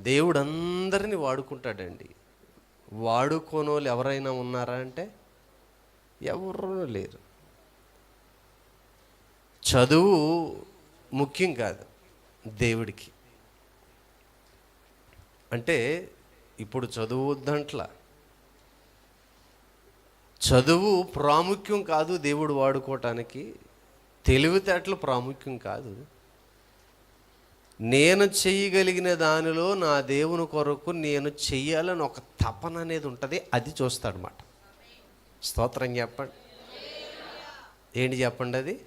దేవుడు అందరినీ వాడుకుంటాడండి. వాడుకోనోళ్ళు ఎవరైనా ఉన్నారా అంటే ఎవరు లేరు. చదువు ముఖ్యం కాదు దేవుడికి. అంటే ఇప్పుడు చదువు దాంట్లో చదువు ప్రాముఖ్యం కాదు దేవుడు వాడుకోవటానికి తెలివితేటలు ప్రాముఖ్యం కాదు. నేను చేయగలిగిన దానిలో నా దేవుని కొరకు నేను చెయ్యాలని ఒక తపన అనేది ఉంటుంది. అది చూస్తాడనమాట స్తోత్రం చెప్పండి. ఏంటి చెప్పండి అది?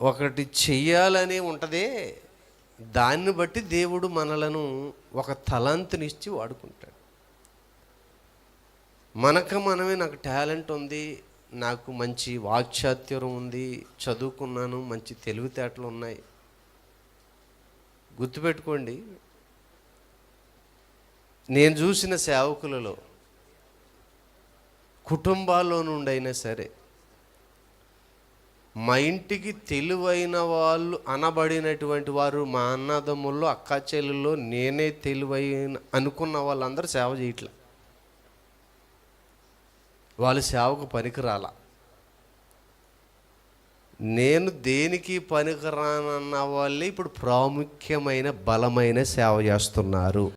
ఒకటి చెయ్యాలని ఉంటుంది. దాన్ని బట్టి దేవుడు మనలను ఒక తలంతునిచ్చి వాడుకుంటాడు. మనకు మనమే నాకు టాలెంట్ ఉంది నాకు మంచి వాక్చాతుర్యం ఉంది చదువుకున్నాను మంచి తెలివితేటలు ఉన్నాయి. గుర్తుపెట్టుకోండి. నేను చూసిన సేవకులలో కుటుంబాల్లో నుండి అయినా సరే మా ఇంటికి తెలివైన వాళ్ళు అనబడినటువంటి వారు మా అన్నదమ్ముల్లో అక్కా చెల్లెల్లో నేనే తెలివైన అనుకున్న వాళ్ళందరూ సేవ చేయట్లే. వాళ్ళు సేవకు పనికిరాల? నేను దేనికి పనికిరానన్న వాళ్ళే ఇప్పుడు ప్రాముఖ్యమైన బలమైన సేవ చేస్తున్నారు.